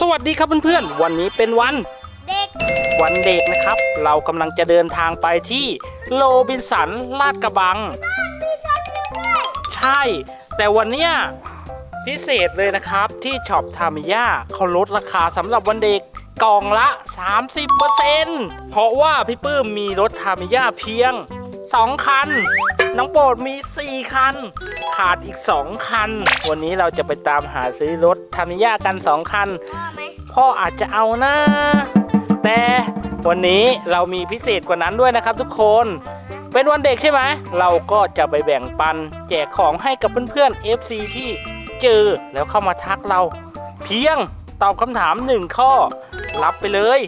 สวัสดีครับเพื่อนๆ วันนี้เป็นวัน เด็ก วันเด็กนะครับ เรากำลังจะเดินทางไปที่โรบินสันลาดกระบัง ใช่ แต่วันเนี้ยพิเศษเลยนะครับที่ช็อปทามิยาเขาลดราคาสำหรับวันเด็กกล่องละ 30%เพราะว่าพี่ปื้มมีรถทามิยาเพียง 2 คัน น้องโปรดมี 4 คัน ขาดอีก 2 คัน วันนี้เราจะไปตามหาซื้อรถทามิยากัน 2 คันพ่อไหมพ่ออาจจะเอานะ แต่วันนี้เรามีพิเศษกว่านั้นด้วยนะครับทุกคน เป็นวันเด็กใช่ไหม เราก็จะไปแบ่งปัน แจกของให้กับเพื่อนๆ FC ที่เจอแล้วเข้ามาทักเรา เพียงตอบคำถามหนึ่งข้อ รับไปเลย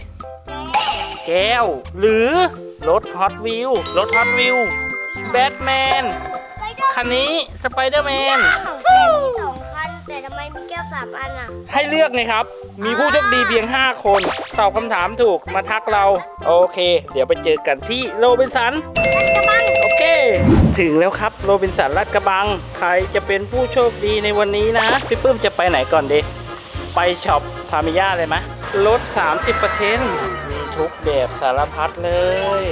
แก้ว หรือรถฮอตวิวรถฮอตวิว แบทแมน ไปด้วยคันนี้สไปเดอร์แมนแต่มีสองคัน แต่ทำไมมีแก้วสามอันอะ ให้เลือกไงครับ มีผู้โชคดีเพียง 5 คน ตอบคำถามถูกมาทักเรา โอเค เดี๋ยวไปเจอกันที่โรบินสันกระบังโอเค ถึงแล้วครับโรบินสันลาดกระบัง ใครจะเป็นผู้โชคดีในวันนี้นะ พี่ปื้มจะไปไหนก่อนดี ไปช็อปพามิยาเลยไหมลด 30%มีทุกแบบสารพัดเลย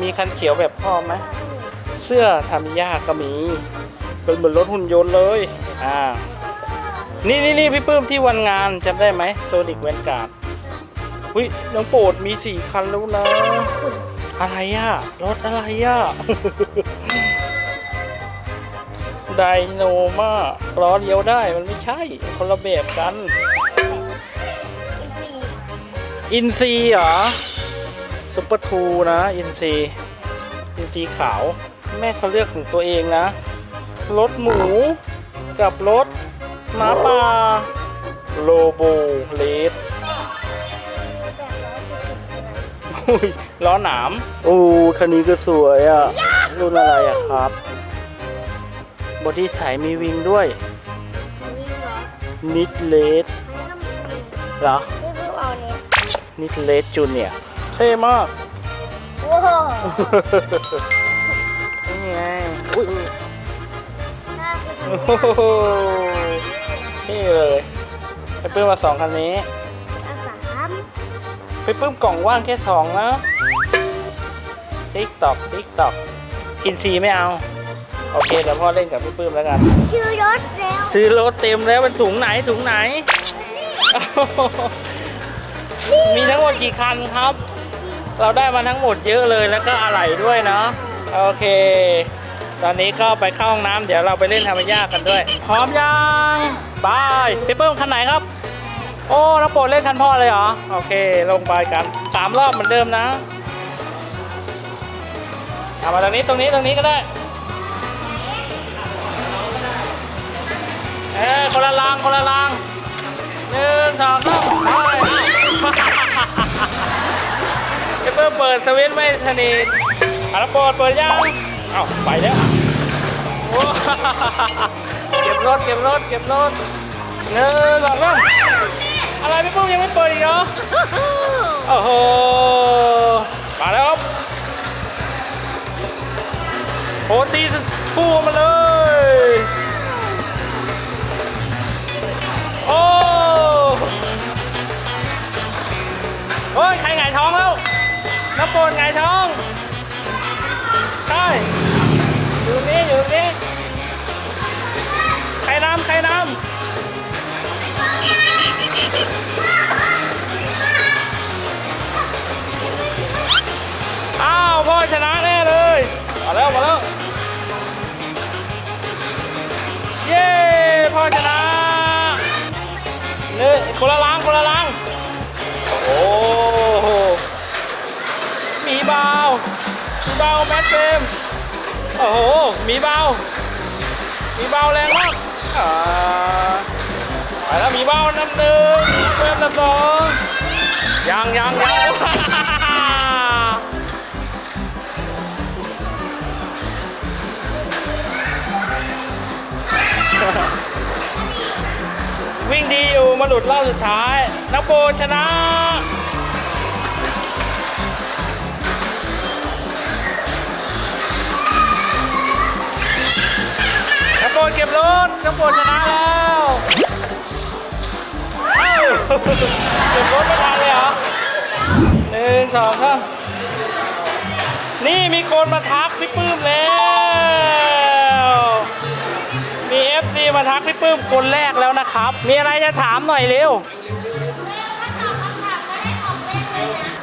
มีคันเขียวแบบพ่อไหม เสื้อทามิยาก็มี เป็นเหมือนรถหุ่นยนต์เลย อ่า นี่นี่นี่พี่ปื้มที่วันงานจำได้ไหมโซนิกแวนการ์ดอุ้ยน้องโปรดมีสี่คันแล้วนะ อะไรอะรถอะไรอะไดโนมาล้อเลี้ยวได้มันไม่ใช่คนละแบบกันอีกสี่อินซีเหรอซุปเปอร์ทูนะ อินซีอินซีขาว แม่เขาเลือกของตัวเองนะ รถหมูกับรถหมาป่าโลโบเลสแบบร้อยจุดจุดอะไรอุ้ยล้อหนาม โอ้คันนี้ก็สวยอะ รุ่นอะไรอะครับ บอดี้ใสมีวิงด้วยวิ่งเหรอนิดเลสคันนี้ก็มีวิ่งเหรอนี่เพิ่งเอาเนี้ยนิดเลสจูเนียร์เท่มากโอ้โห นี่ไงอุ้ยถ้าคือโอ้โหเท่เลยไปปื้มมาสองคันนี้เอาสามไปปื้มกล่องว่างแค่สองนะติ๊กตอกติ๊กตอกอินซีไม่เอา โอเคเดี๋ยวพ่อเล่นกับพี่ปื้มแล้วกันชื่อรถแล้วซื้อรถเต็มแล้วเป็นถุงไหนถุงไหน มีทั้งหมดกี่คันครับ เราได้มาทั้งหมดเยอะเลยแล้วก็อะไหล่ด้วยเนาะ โอเค ตอนนี้ก็ไปเข้าห้องน้ำเดี๋ยวเราไปเล่นธรรมยากันด้วย พร้อมยังบายไปเปิ้มคันไหนครับ โอ้น้าโปรดเล่นคันพ่อเลยเหรอ โอเค ลงไปกันสามรอบเหมือนเดิมนะเอามาตรงนี้ตรงนี้ตรงนี้ก็ได้เออคนละลางคนละลางหนึ่งสองสามไปไอ้เพิ่มเปิดสวิตช์ไม่สนิท อาระโปรดเปิดยังเอ้าไปแล้วโอ้เก็บรถเก็บรถเก็บรถเนื้อหลองสามอะไรพี่ปุ้มยังไม่เปิดอีกเหรอโอ้โหมาแล้วครับโหตีฟูมาเลย มีเบาแมทเฟรมโอ้โห มีเบา มีเบาแรงมากอ่าไปแล้วมีเบาน้ำหนึ่งแฟรมน้ำสองยังยังยังวิ่งดีอยู่มาหลุดรอบสุดท้ายนักโปนชนะ นักโปนเก็บรถนักโปนชนะแล้วเอ้าเก็บรถไม่ทันเลยเหรอหนึ่งสองสามนี่มีคนมาทักพี่ปื้มแล้วมี FC มาทักพี่ปื้มคนแรกแล้วนะครับ มีอะไรจะถามหน่อยเร็ว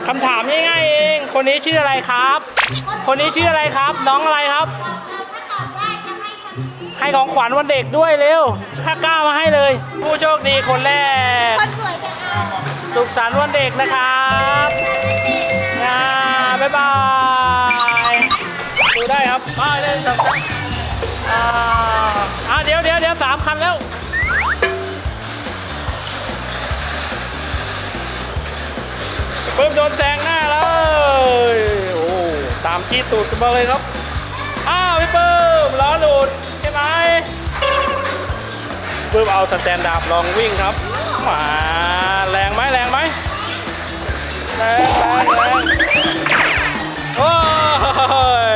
คำถามง่ายๆเอง คนนี้ชื่ออะไรครับ คนนี้ชื่ออะไรครับ น้องอะไรครับ ให้ของขวัญวันเด็กด้วยเร็วถ้ากล้ามาให้เลย ผู้โชคดีคนแรก คนสวยจะเอาสุขสันต์วันเด็กนะครับนะบ๊ายบาย ดูได้ครับไปเลยสองสามอ่าอ่าเดี๋ยวเดี๋ยวเดี๋ยวสามคันแล้ว เพิ่มโดนแซงหน้าเลยโอ้ ตามชี้ตูดกันมาเลยครับ อ้าวพี่เพิ่มล้อหลุด ไหมเพิ่มเอาสแตนดาร์ดลองวิ่งครับมาแรงไหมแรงไหมแรงแรงแรงโอ้ย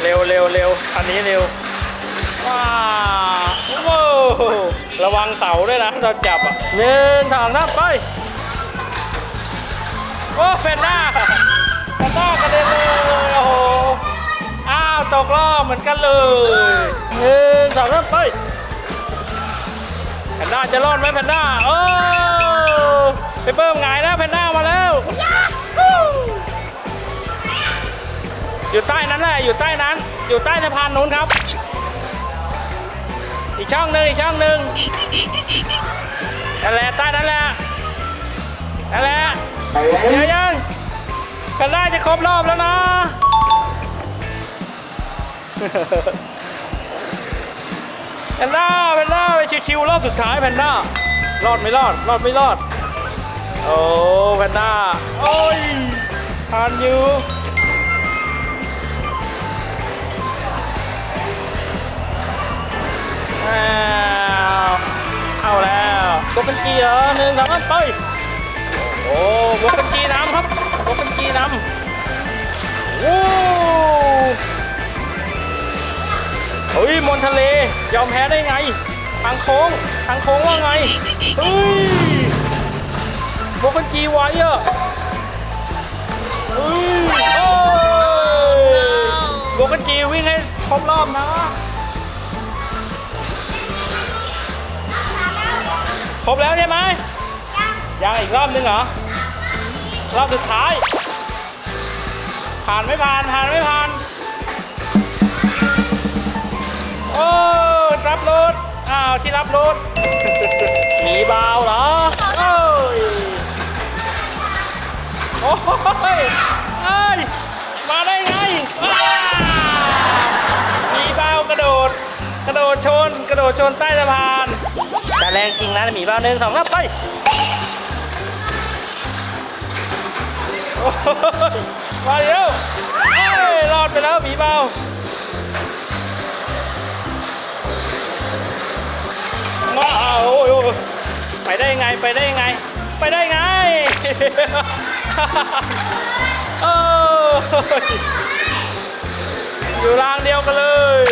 เร็วเร็วเร็วอันนี้เร็วว้าวระวังเสาด้วยนะตอนจับอะหนึ่งสองสามไป โอ้เฟนด้า เหมือนกันเลยหนึ่งสองสามไปแพนด้าจะรอดไหมแพนด้าโอ้ไปเบิ้มหงายแล้วแพนด้ามาแล้ว อยู่ใต้นั้นแหละอยู่ใต้นั้น อยู่ใต้สะพานนู้นครับ อีกช่องหนึ่งอีกช่องหนึ่งนั่นแหละใต้นั้นแหละนั่นแหละเดี๋ยวยังกันได้จะครบรอบแล้วนะ แพนด้าแพนด้าไปชิวๆรอบสุดท้ายแพนด้ารอดไม่รอดรอดไม่รอด โอ้แพนด้าโอ้ยทานอยู่อ้าวเข้าแล้วตัวเป็นกีเหรอหนึ่งสองสามไปโอ้บวกเป็นจีน้ำครับบวกเป็นจีน้ำ นทะเล ยอมแพ้ได้ไง ทางโค้ง ทางโค้งว่าไงเฮ้ยบกเป็นจีไว้อะเฮ้ยโอ้ยบกเป็นจีวิ่งให้ครบรอบนะ ครบแล้วใช่ไหมยังอีกรอบนึงเหรอ รอบสุดท้าย ผ่านไม่ผ่าน ผ่านไม่ผ่าน โอ้รับรถอ้าวที่รับรถหนีเบาเหรอโอ้ยโอ้ยเอ้ยมาได้ไงว้าหนีเบากระโดด กระโดดชน กระโดดชนใต้สะพานแต่แรงจริงนะหมีเบาหนึ่งสองสามไปมาเร็วเอ้ยรอดไปแล้วหมีเบา ไปได้ไงไปได้ไง ไปได้ไงโอ้ยอยู่รางเดียวกันเลย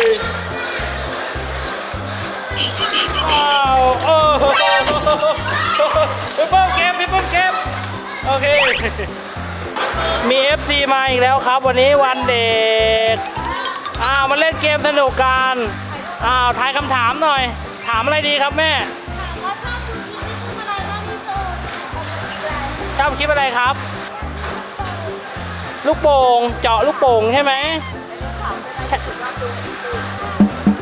ว้าวโอ้โหพี่เปิ้ลเก็บพี่เปิ้ลเก็บโอเคมี FC มาอีกแล้วครับ วันนี้วันเด็กอ้าวมาเล่นเกมสนุกกันอ้าวทายคำถามหน่อย ถามอะไรดีครับแม่ ชอบคลิปอะไรครับ ลูกโป่งเจาะลูกโป่งใช่ไหมใช่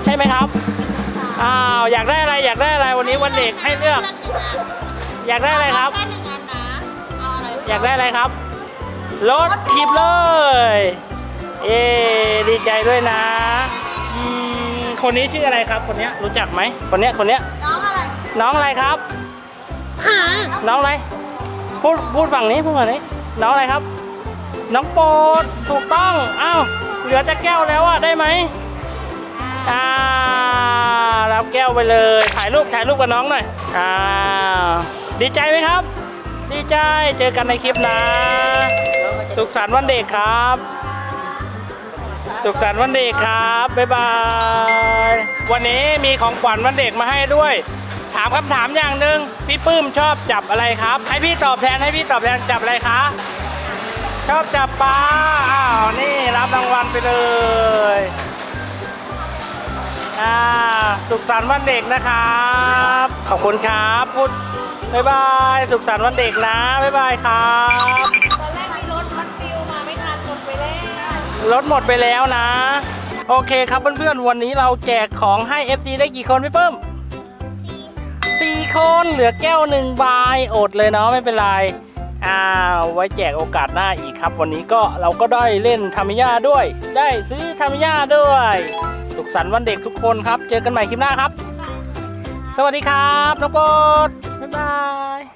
ใช่ไหมครับอ้าวอยากได้อะไรอยากได้อะไรวันนี้วันเด็กให้เลือก อยากได้อะไรครับแค่หนึ่งอันนะเอาอะไรอยากได้อะไรครับรถหยิบเลยเย้ดีใจด้วยนะอืมคนนี้ชื่ออะไรครับ คนเนี้ยรู้จักไหมคนเนี้ยคนเนี้ยน้องอะไรน้องอะไรครับหาน้องอะไร พูดพูดฝั่งนี้พูดฝั่งนี้ น้องอะไรครับ น้องโปรดถูกต้องอ้าวเหลือจะแก้วแล้วอะได้ไหมอ่ารับแก้วไปเลยถ่ายรูปถ่ายรูปกับน้องหน่อยอ่าดีใจไหมครับ ดีใจเจอกันในคลิปนะ สุขสันต์วันเด็กครับ สุขสันต์วันเด็กครับบ๊ายบายวันนี้มีของขวัญวันเด็กมาให้ด้วย ถามคำถามอย่างหนึ่งพี่ปื้มชอบจับอะไรครับ ให้พี่ตอบแทนให้พี่ตอบแทนจับอะไรคะ ชอบจับปลาอ้าวนี่รับรางวัลไปเลยอ่าสุขสันต์วันเด็กนะครับ ขอบคุณครับพูดบ๊ายบายสุขสันต์วันเด็กนะบ๊ายบายครับตอนแรกมีรถมัดฟิวมาไม่ทันหมดไปแล้วรถหมดไปแล้วนะ โอเคครับเพื่อนๆวันนี้เราแจกของให้ FC ได้กี่คนพี่เพิ่ม สี่คนเหลือแก้วหนึ่งใบอดเลยเนาะไม่เป็นไรอ้าวไว้แจกโอกาสหน้าอีกครับ วันนี้ก็เราก็ได้เล่นธรรมย่าด้วย ได้ซื้อธรรมย่าด้วยสุขสันต์วันเด็กทุกคนครับ เจอกันใหม่คลิปหน้าครับ สวัสดีครับน้องโบดบ๊ายบาย